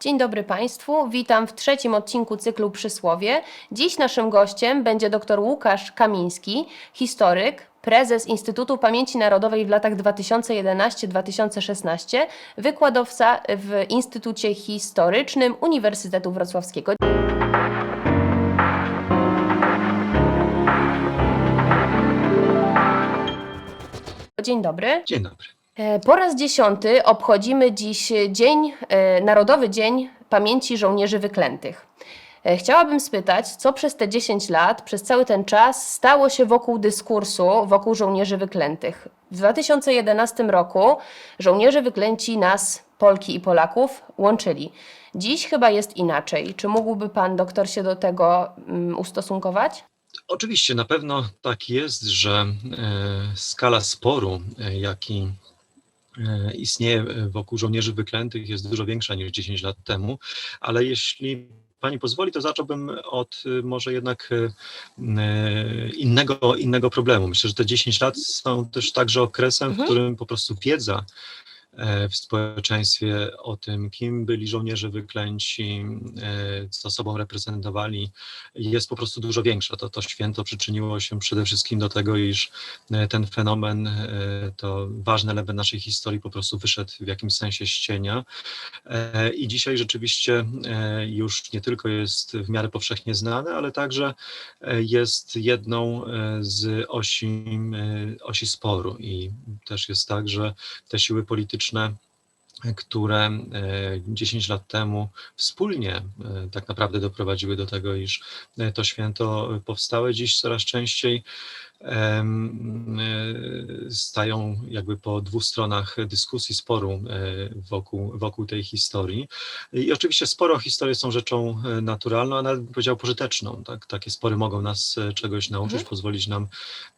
Dzień dobry Państwu, witam w trzecim odcinku cyklu Przysłowie. Dziś naszym gościem będzie dr Łukasz Kamiński, historyk, prezes Instytutu Pamięci Narodowej w latach 2011-2016, wykładowca w Instytucie Historycznym Uniwersytetu Wrocławskiego. Dzień dobry. Dzień dobry. E, Po raz dziesiąty obchodzimy dziś dzień, e, Narodowy Dzień Pamięci Żołnierzy Wyklętych. E, Chciałabym spytać, co przez te 10 lat, przez cały ten czas stało się wokół dyskursu wokół żołnierzy wyklętych. W 2011 roku żołnierze wyklęci nas, Polki i Polaków, łączyli. Dziś chyba jest inaczej. Czy mógłby pan doktor się do tego mm, ustosunkować? Oczywiście na pewno tak jest, że skala sporu, jaki istnieje wokół żołnierzy wyklętych, jest dużo większa niż 10 lat temu, ale jeśli Pani pozwoli, to zacząłbym od e, może jednak e, e, innego, innego problemu. Myślę, że te 10 lat są też także okresem, w Mhm. którym po prostu wiedza e, w społeczeństwie o tym, kim byli żołnierze wyklęci, e, co sobą reprezentowali, jest po prostu dużo większa. To, to święto przyczyniło się przede wszystkim do tego, iż e, ten fenomen, e, to ważny element naszej historii po prostu wyszedł w jakimś sensie z cienia. E, I dzisiaj rzeczywiście e, już nie tylko jest w miarę powszechnie znany, ale także e, jest jedną e, z osi, e, osi sporu. I też jest tak, że te siły polityczne, które e, 10 lat temu wspólnie e, tak naprawdę doprowadziły do tego, iż e, to święto powstałe, dziś coraz częściej e, stają jakby po dwóch stronach dyskusji, sporu e, wokół, wokół tej historii. I oczywiście spory o historię są rzeczą e, naturalną, a nawet bym powiedział pożyteczną. Tak? Takie spory mogą nas e, czegoś nauczyć, Mhm. pozwolić nam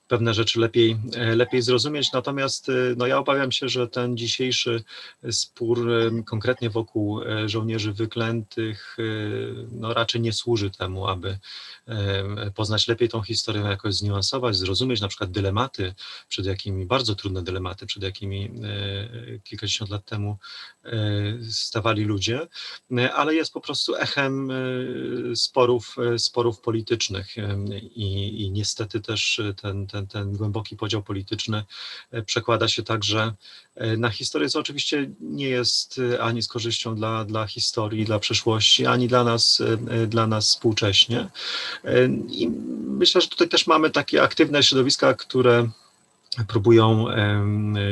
pewne rzeczy lepiej, e, lepiej zrozumieć. Natomiast e, no, ja obawiam się, że ten dzisiejszy spór e, konkretnie wokół e, żołnierzy wyklętych e, no, raczej nie służy temu, aby e, poznać lepiej tą historię, jakoś zniuansować, zrozumieć na przykład dylematy, przed jakimi, bardzo trudne dylematy, przed jakimi e, kilkadziesiąt lat temu e, stawali ludzie, e, ale jest po prostu echem sporów, sporów politycznych. I, i niestety też ten, ten, ten głęboki podział polityczny przekłada się także na historię, co oczywiście nie jest e, ani z korzyścią dla, dla historii, dla przeszłości, ani dla nas, e, e, dla nas współcześnie. E, I myślę, że tutaj też mamy takie aktywne środowiska, które próbują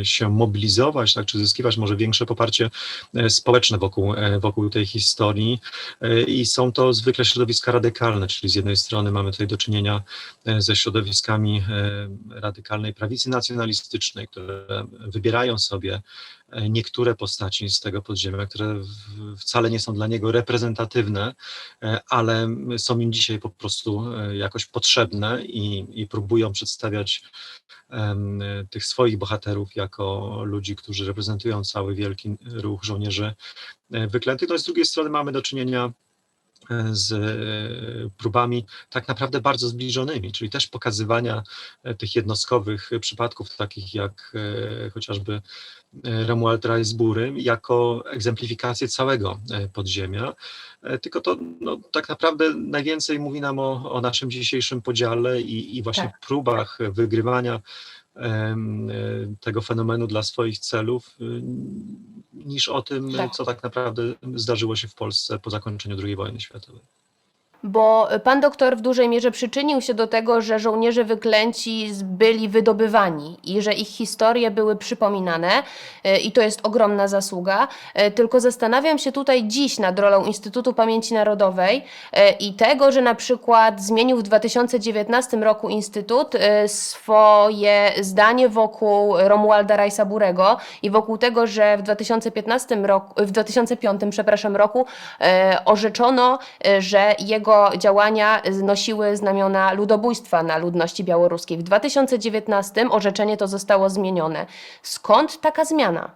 się mobilizować, tak, czy zyskiwać może większe poparcie e, społeczne wokół, e, wokół tej historii. E, i są to zwykle środowiska radykalne, czyli z jednej strony mamy tutaj do czynienia ze środowiskami radykalnej prawicy nacjonalistycznej, które wybierają sobie niektóre postaci z tego podziemia, które wcale nie są dla niego reprezentatywne, e, ale są im dzisiaj po prostu e, jakoś potrzebne i, i próbują przedstawiać tych swoich bohaterów jako ludzi, którzy reprezentują cały wielki ruch żołnierzy e, wyklętych. No i z drugiej strony mamy do czynienia z e, próbami tak naprawdę bardzo zbliżonymi, czyli też pokazywania e, tych jednostkowych przypadków, takich jak e, chociażby Romuald Reisbury, jako egzemplifikację całego podziemia. Tylko to no, tak naprawdę najwięcej mówi nam o, o naszym dzisiejszym podziale i, i właśnie Tak. próbach wygrywania tego fenomenu dla swoich celów, y, niż o tym, Tak. co tak naprawdę zdarzyło się w Polsce po zakończeniu II wojny światowej. Bo pan doktor w dużej mierze przyczynił się do tego, że żołnierze wyklęci byli wydobywani i że ich historie były przypominane e, i to jest ogromna zasługa. E, Tylko zastanawiam się tutaj dziś nad rolą Instytutu Pamięci Narodowej e, i tego, że na przykład zmienił w 2019 roku Instytut e, swoje zdanie wokół Romualda Rajsa Burego i wokół tego, że w 2015 roku, w 2005 przepraszam, roku e, orzeczono, e, że jego działania nosiły znamiona ludobójstwa na ludności białoruskiej. W 2019 orzeczenie to zostało zmienione. Skąd taka zmiana?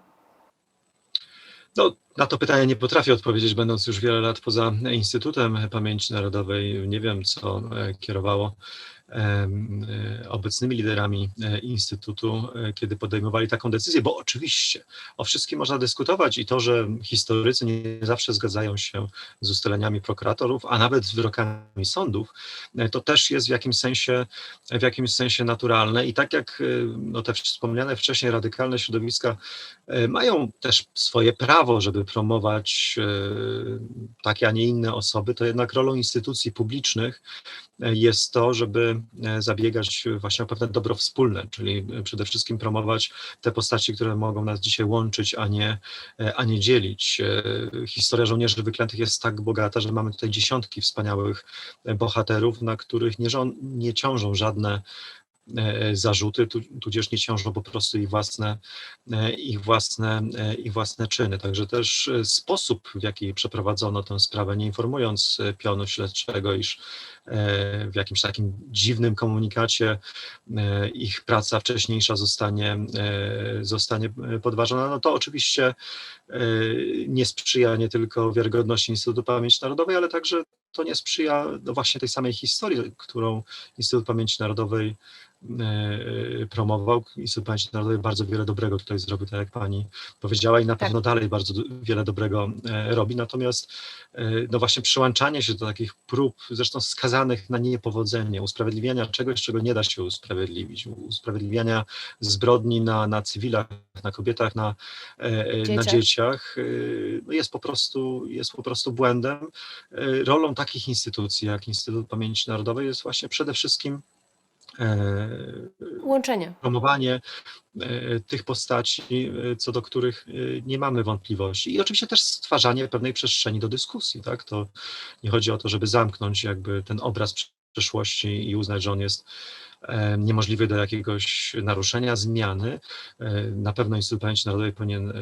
No, na to pytanie nie potrafię odpowiedzieć, będąc już wiele lat poza Instytutem Pamięci Narodowej. Nie wiem, co e, kierowało obecnymi liderami e, Instytutu, e, kiedy podejmowali taką decyzję, bo oczywiście o wszystkim można dyskutować i to, że historycy nie zawsze zgadzają się z ustaleniami prokuratorów, a nawet z wyrokami sądów, e, to też jest w jakimś sensie, w jakimś sensie naturalne. I tak jak e, no, te wspomniane wcześniej radykalne środowiska e, mają też swoje prawo, żeby promować e, takie, a nie inne osoby, to jednak rolą instytucji publicznych e, jest to, żeby e, zabiegać właśnie o pewne dobro wspólne, czyli e, przede wszystkim promować te postaci, które mogą nas dzisiaj łączyć, a nie, e, a nie dzielić. Historia żołnierzy wyklętych jest tak bogata, że mamy tutaj dziesiątki wspaniałych bohaterów, na których nie, nie ciążą żadne zarzuty, tu, tudzież nie ciążą po prostu ich własne, e, ich własne, e, ich własne czyny. Także też e, sposób, w jaki przeprowadzono tę sprawę, nie informując e, pionu śledczego, iż e, w jakimś takim dziwnym komunikacie e, ich praca wcześniejsza zostanie, e, zostanie podważona, no to oczywiście e, nie sprzyja nie tylko wiarygodności Instytutu Pamięci Narodowej, ale także to nie sprzyja no właśnie tej samej historii, którą Instytut Pamięci Narodowej e, promował. Instytut Pamięci Narodowej bardzo wiele dobrego tutaj zrobił, tak jak pani powiedziała, i na Tak. pewno dalej bardzo wiele dobrego e, robi. Natomiast e, no właśnie przyłączanie się do takich prób, zresztą skazanych na niepowodzenie, usprawiedliwiania czegoś, czego nie da się usprawiedliwić, usprawiedliwiania zbrodni na, na cywilach, na kobietach, na, e, e, na Dzieciach. dzieciach, e, no jest po prostu, jest po prostu błędem. E, Rolą takich instytucji jak Instytut Pamięci Narodowej jest właśnie przede wszystkim e, Łączenie. promowanie e, tych postaci, e, co do których nie mamy wątpliwości. I oczywiście też stwarzanie pewnej przestrzeni do dyskusji. Tak? To nie chodzi o to, żeby zamknąć jakby ten obraz przeszłości i uznać, że on jest niemożliwy do jakiegoś naruszenia, zmiany. E, Na pewno Instytut Pamięci Narodowej powinien e,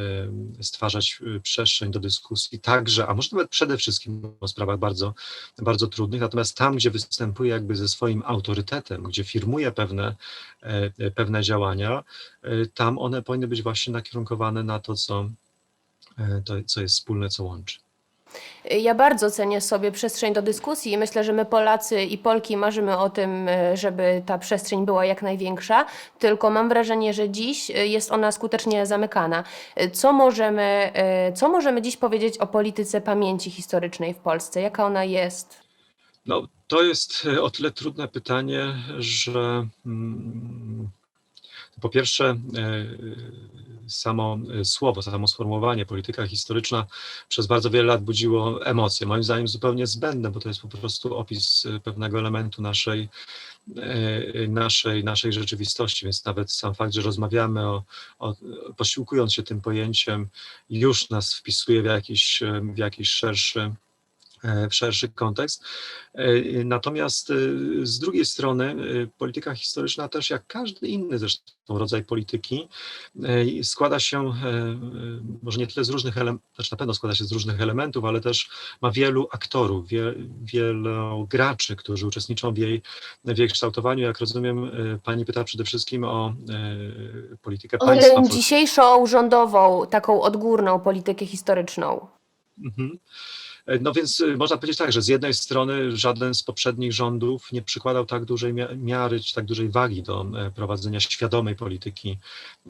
stwarzać e, przestrzeń do dyskusji także, a może nawet przede wszystkim o sprawach bardzo, bardzo trudnych, natomiast tam, gdzie występuje jakby ze swoim autorytetem, gdzie firmuje pewne, e, pewne działania, e, tam one powinny być właśnie nakierunkowane na to, co, e, to, co jest wspólne, co łączy. Ja bardzo cenię sobie przestrzeń do dyskusji i myślę, że my Polacy i Polki marzymy o tym, e, żeby ta przestrzeń była jak największa, tylko mam wrażenie, że dziś e, jest ona skutecznie zamykana. E, Co możemy, co możemy dziś powiedzieć o polityce pamięci historycznej w Polsce? Jaka ona jest? No, to jest o tyle trudne pytanie, że mm, po pierwsze e, samo słowo, samo sformułowanie polityka historyczna przez bardzo wiele lat budziło emocje. Moim zdaniem zupełnie zbędne, bo to jest po prostu opis e, pewnego elementu naszej, e, naszej, naszej rzeczywistości, więc nawet sam fakt, że rozmawiamy o, o posiłkując się tym pojęciem, już nas wpisuje w jakiś, w jakiś szerszy w szerszy kontekst. E, Natomiast e, z drugiej strony e, polityka historyczna też jak każdy inny zresztą rodzaj polityki e, składa się e, e, może nie tyle z różnych elementów, znaczy na pewno składa się z różnych elementów, ale też ma wielu aktorów, wie, wielu graczy, którzy uczestniczą w jej, w jej kształtowaniu. Jak rozumiem, e, pani pyta przede wszystkim o e, politykę O państwa. tę dzisiejszą rządową, taką odgórną politykę historyczną. Mhm. E, No więc y, można powiedzieć tak, że z jednej strony żaden z poprzednich rządów nie przykładał tak dużej mia- miary czy tak dużej wagi do e, prowadzenia świadomej polityki,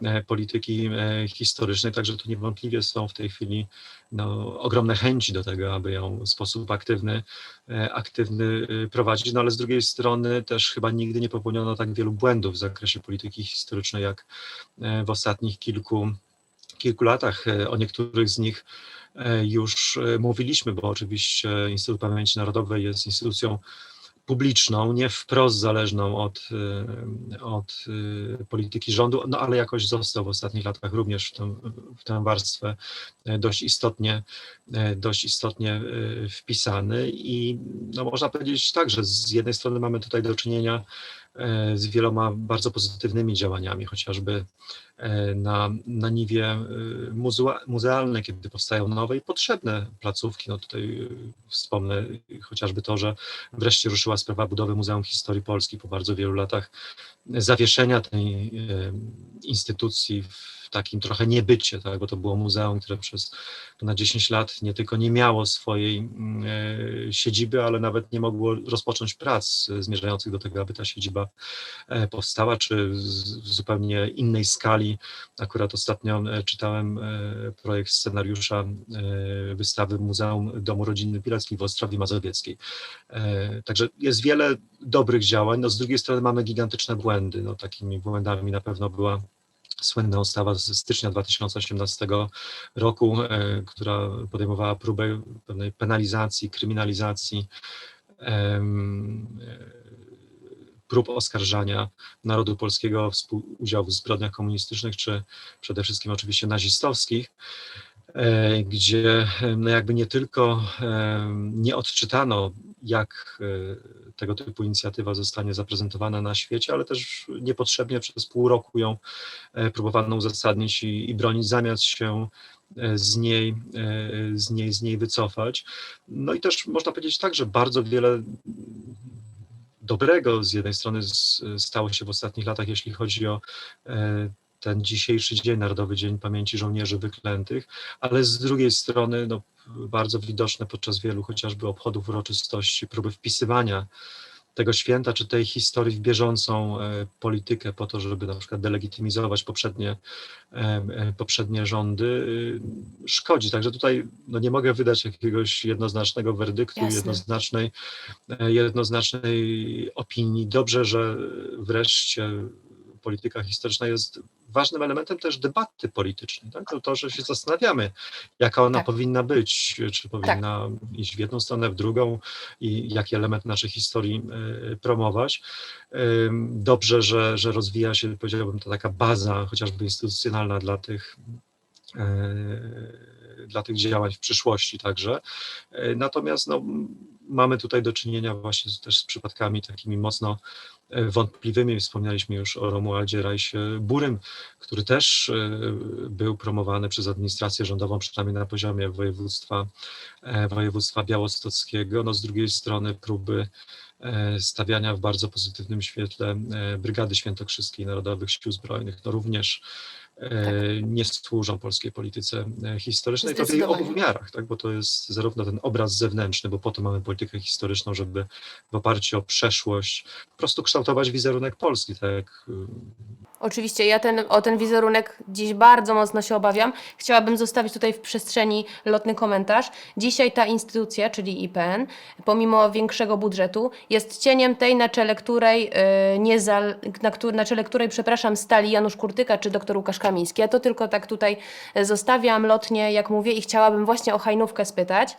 e, polityki e, historycznej, także tu niewątpliwie są w tej chwili no, ogromne chęci do tego, aby ją w sposób aktywny, e, aktywny prowadzić, no ale z drugiej strony też chyba nigdy nie popełniono tak wielu błędów w zakresie polityki historycznej jak e, w ostatnich kilku, kilku latach. E, O niektórych z nich e, już e, mówiliśmy, bo oczywiście Instytut Pamięci Narodowej jest instytucją publiczną, nie wprost zależną od, e, od e, polityki rządu, no ale jakoś został w ostatnich latach również w tę, w tę warstwę e, dość istotnie, e, dość istotnie e, wpisany. I no można powiedzieć tak, że z jednej strony mamy tutaj do czynienia e, z wieloma bardzo pozytywnymi działaniami, chociażby e, na, na niwie e, muzea, muzealnej, kiedy powstają nowe i potrzebne placówki. No tutaj e, wspomnę chociażby to, że wreszcie ruszyła sprawa budowy Muzeum Historii Polski po bardzo wielu latach zawieszenia tej e, instytucji w takim trochę niebycie, tak, bo to było muzeum, które przez ponad 10 lat nie tylko nie miało swojej e, siedziby, ale nawet nie mogło rozpocząć prac e, zmierzających do tego, aby ta siedziba e, powstała, czy w zupełnie innej skali. Akurat ostatnio e, czytałem e, projekt scenariusza e, wystawy Muzeum Domu Rodziny Pileckiej w Ostrowi Mazowieckiej. Także jest wiele dobrych działań. No, z drugiej strony mamy gigantyczne błędy. No, takimi błędami na pewno była słynna ustawa z stycznia 2018 roku, która podejmowała próbę pewnej penalizacji, kryminalizacji prób oskarżania narodu polskiego o współudział w zbrodniach komunistycznych, czy przede wszystkim oczywiście nazistowskich e, gdzie e, no jakby nie tylko e, nie odczytano, jak tego typu inicjatywa zostanie zaprezentowana na świecie, ale też niepotrzebnie przez pół roku ją próbowano uzasadnić i, i bronić, zamiast się z niej, z niej, z niej wycofać. No i też można powiedzieć tak, że bardzo wiele dobrego. Z jednej strony stało się w ostatnich latach, jeśli chodzi o e, ten dzisiejszy dzień, Narodowy Dzień Pamięci Żołnierzy Wyklętych, ale z drugiej strony no, bardzo widoczne podczas wielu chociażby obchodów uroczystości, próby wpisywania tego święta czy tej historii w bieżącą e, politykę po to, żeby na przykład delegitymizować poprzednie, e, e, poprzednie rządy, y, szkodzi. Także tutaj no, nie mogę wydać jakiegoś jednoznacznego werdyktu, Jasne. jednoznacznej, jednoznacznej opinii. Dobrze, że wreszcie polityka historyczna jest ważnym elementem też debaty politycznej. Tak? To, to, że się zastanawiamy, jaka ona Tak. powinna być, czy powinna iść w jedną stronę, w drugą i jaki element naszej historii e, promować. Dobrze, że, że rozwija się, powiedziałbym, to taka baza chociażby instytucjonalna dla tych, e, dla tych działań w przyszłości także. E, Natomiast no, mamy tutaj do czynienia właśnie też z przypadkami takimi mocno e, wątpliwymi. Wspomnieliśmy już o Romualdzie Rajsie Burym, który też e, był promowany przez administrację rządową, przynajmniej na poziomie województwa, województwa białostockiego. No, z drugiej strony próby stawiania w bardzo pozytywnym świetle Brygady Świętokrzyskiej Narodowych Sił Zbrojnych, no również nie służą polskiej polityce e, historycznej, to w jej obu wymiarach, tak? bo to jest zarówno ten obraz zewnętrzny, bo po to mamy politykę historyczną, żeby w oparciu o przeszłość po prostu kształtować wizerunek Polski, tak? jak Oczywiście, ja ten, o ten wizerunek dziś bardzo mocno się obawiam. Chciałabym zostawić tutaj w przestrzeni lotny komentarz. Dzisiaj ta instytucja, czyli IPN, pomimo większego budżetu, jest cieniem tej, na czele której, e, nie zal, na, na czele której, przepraszam, stali Janusz Kurtyka czy dr Łukasz Kamiński. Ja to tylko tak tutaj e, zostawiam lotnie, jak mówię, i chciałabym właśnie o hajnówkę spytać.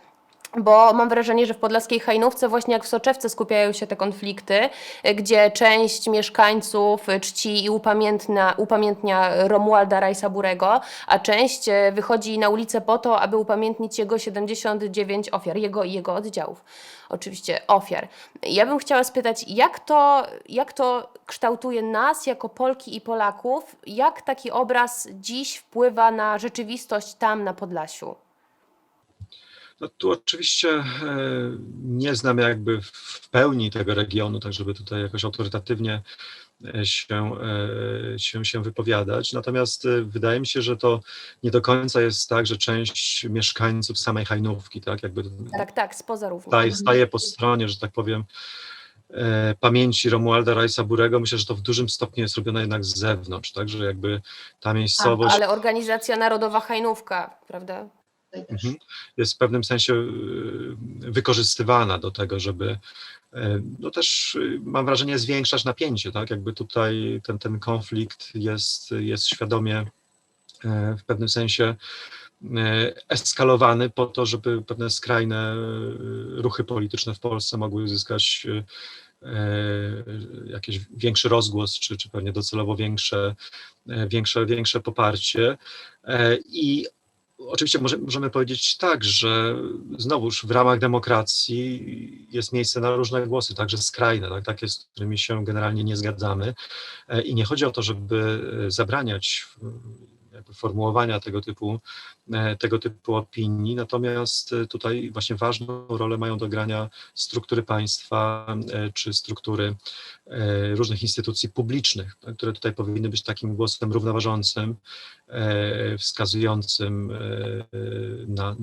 Bo mam wrażenie, że w podlaskiej Hajnówce, właśnie jak w Soczewce, skupiają się te konflikty, y, gdzie część mieszkańców y, czci i upamiętnia, upamiętnia Romualda Rajsa Burego, a część y, wychodzi na ulicę po to, aby upamiętnić jego 79 ofiar, jego i jego oddziałów. Oczywiście ofiar. Ja bym chciała spytać, jak to, jak to kształtuje nas jako Polki i Polaków? Jak taki obraz dziś wpływa na rzeczywistość tam na Podlasiu? No tu oczywiście e, nie znam jakby w pełni tego regionu, tak żeby tutaj jakoś autorytatywnie e, się, e, się, się wypowiadać. Natomiast wydaje mi się, że to nie do końca jest tak, że część mieszkańców samej Hajnówki, tak, jakby Tak, tak, spoza również. staje, staje po stronie, że tak powiem, pamięci Romualda Rajsa Burego. Myślę, że to w dużym stopniu jest robione jednak z zewnątrz, tak, że jakby ta miejscowość... Ale Organizacja Narodowa Hajnówka, prawda? Mhm. jest w pewnym sensie y, wykorzystywana do tego, żeby y, no też y, mam wrażenie zwiększać napięcie, tak? Jakby tutaj ten, ten konflikt jest, jest świadomie w pewnym sensie eskalowany po to, żeby pewne skrajne ruchy polityczne w Polsce mogły uzyskać jakiś większy rozgłos, czy, czy pewnie docelowo większe, większe, większe poparcie. I oczywiście może, możemy powiedzieć tak, że znowuż w ramach demokracji jest miejsce na różne głosy, także skrajne, tak, takie, z którymi się generalnie nie zgadzamy. E, I nie chodzi o to, żeby e, zabraniać formułowania tego typu, e, tego typu opinii, natomiast e, tutaj właśnie ważną rolę mają do grania struktury państwa e, czy struktury różnych instytucji publicznych, które tutaj powinny być takim głosem równoważącym, wskazującym na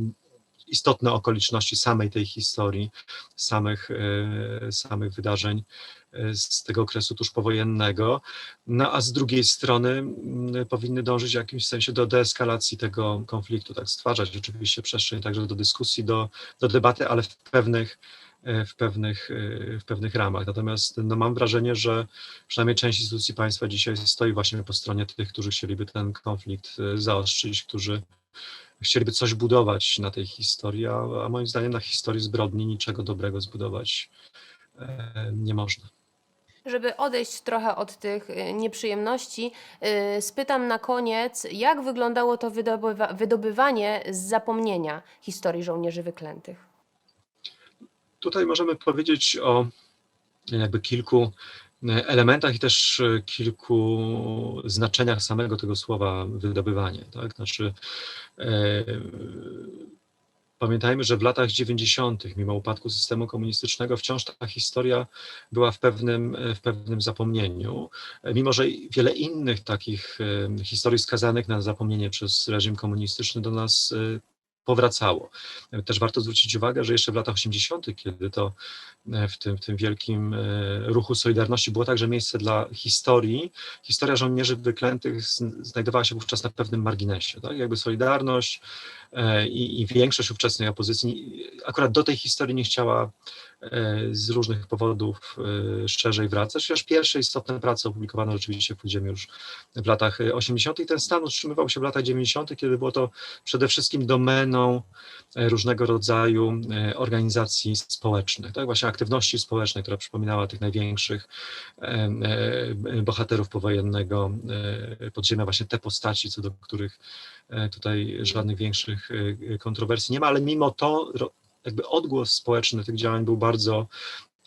istotne okoliczności samej tej historii, samych, e, samych wydarzeń e, z tego okresu tuż powojennego, no a z drugiej strony mm, powinny dążyć w jakimś sensie do deeskalacji tego konfliktu, tak stwarzać oczywiście przestrzeń także do dyskusji, do, do debaty, ale w pewnych, e, w pewnych, w pewnych ramach. Natomiast no, mam wrażenie, że przynajmniej część instytucji państwa dzisiaj stoi właśnie po stronie tych, którzy chcieliby ten konflikt zaostrzyć, którzy chcieliby coś budować na tej historii, a, a moim zdaniem na historii zbrodni niczego dobrego zbudować e, nie można. Żeby odejść trochę od tych y, nieprzyjemności, y, spytam na koniec, jak wyglądało to wydobywa- wydobywanie z zapomnienia historii żołnierzy wyklętych? Tutaj możemy powiedzieć o jakby kilku e, elementach i też e, kilku znaczeniach samego tego słowa wydobywanie. Tak? Znaczy, e, pamiętajmy, że w latach 90., mimo upadku systemu komunistycznego, wciąż ta historia była w pewnym, e, w pewnym zapomnieniu, e, mimo że wiele innych takich e, historii skazanych na zapomnienie przez reżim komunistyczny do nas e, powracało. Też warto zwrócić uwagę, że jeszcze w latach 80., kiedy to e, w tym, w tym wielkim e, ruchu Solidarności było także miejsce dla historii, historia żołnierzy wyklętych zn- znajdowała się wówczas na pewnym marginesie. Tak? Jakby Solidarność i, i większość ówczesnej opozycji akurat do tej historii nie chciała e, z różnych powodów e, szerzej wracać, chociaż pierwsze istotne prace opublikowano rzeczywiście w Podziemiu już w latach e, 80. Ten stan utrzymywał się w latach 90., kiedy było to przede wszystkim domeną e, różnego rodzaju e, organizacji społecznych, tak, właśnie aktywności społecznej, która przypominała tych największych e, e, bohaterów powojennego e, podziemia, właśnie te postaci, co do których e, tutaj żadnych większych e, kontrowersji nie ma, ale mimo to jakby odgłos społeczny tych działań był bardzo,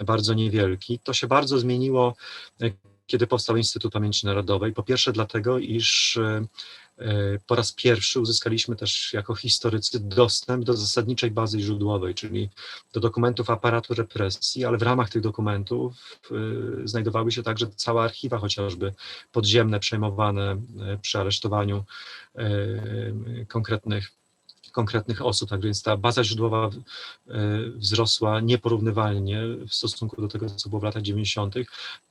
bardzo niewielki. To się bardzo zmieniło, e, kiedy powstał Instytut Pamięci Narodowej. Po pierwsze dlatego, iż e, e, po raz pierwszy uzyskaliśmy też jako historycy dostęp do zasadniczej bazy źródłowej, czyli do dokumentów aparatu represji, ale w ramach tych dokumentów e, znajdowały się także całe archiwa, chociażby podziemne, przejmowane e, przy aresztowaniu e, konkretnych konkretnych osób, tak więc ta baza źródłowa e, wzrosła nieporównywalnie w stosunku do tego, co było w latach 90.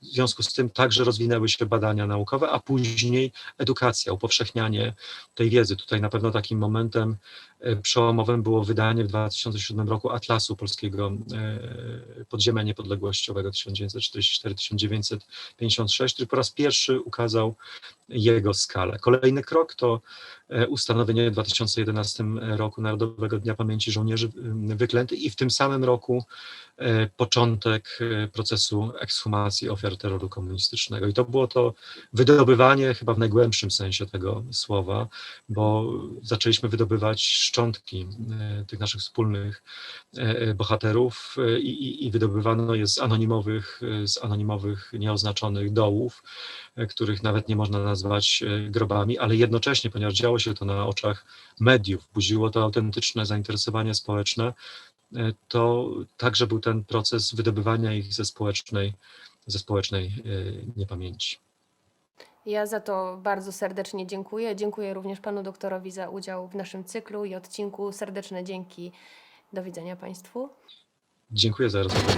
W związku z tym także rozwinęły się badania naukowe, a później edukacja, upowszechnianie tej wiedzy. Tutaj na pewno takim momentem przełomowym było wydanie w 2007 roku Atlasu Polskiego e, Podziemia Niepodległościowego 1944-1956, który po raz pierwszy ukazał jego skalę. Kolejny krok to e, ustanowienie w 2011 roku Narodowego Dnia Pamięci Żołnierzy Wyklętych i w tym samym roku początek e, procesu ekshumacji ofiar terroru komunistycznego. I to było to wydobywanie chyba w najgłębszym sensie tego słowa, bo zaczęliśmy wydobywać szczątki e, tych naszych wspólnych e, bohaterów e, i, i, i wydobywano je z anonimowych, e, z anonimowych, nieoznaczonych dołów, e, których nawet nie można nazwać e, grobami, ale jednocześnie, ponieważ działo się to na oczach mediów, budziło to autentyczne zainteresowanie społeczne, e, to także był ten proces wydobywania ich ze społecznej, ze społecznej e, niepamięci. Ja za to bardzo serdecznie dziękuję. Dziękuję również panu doktorowi za udział w naszym cyklu i odcinku. Serdeczne dzięki. Do widzenia państwu. Dziękuję za rozmowę.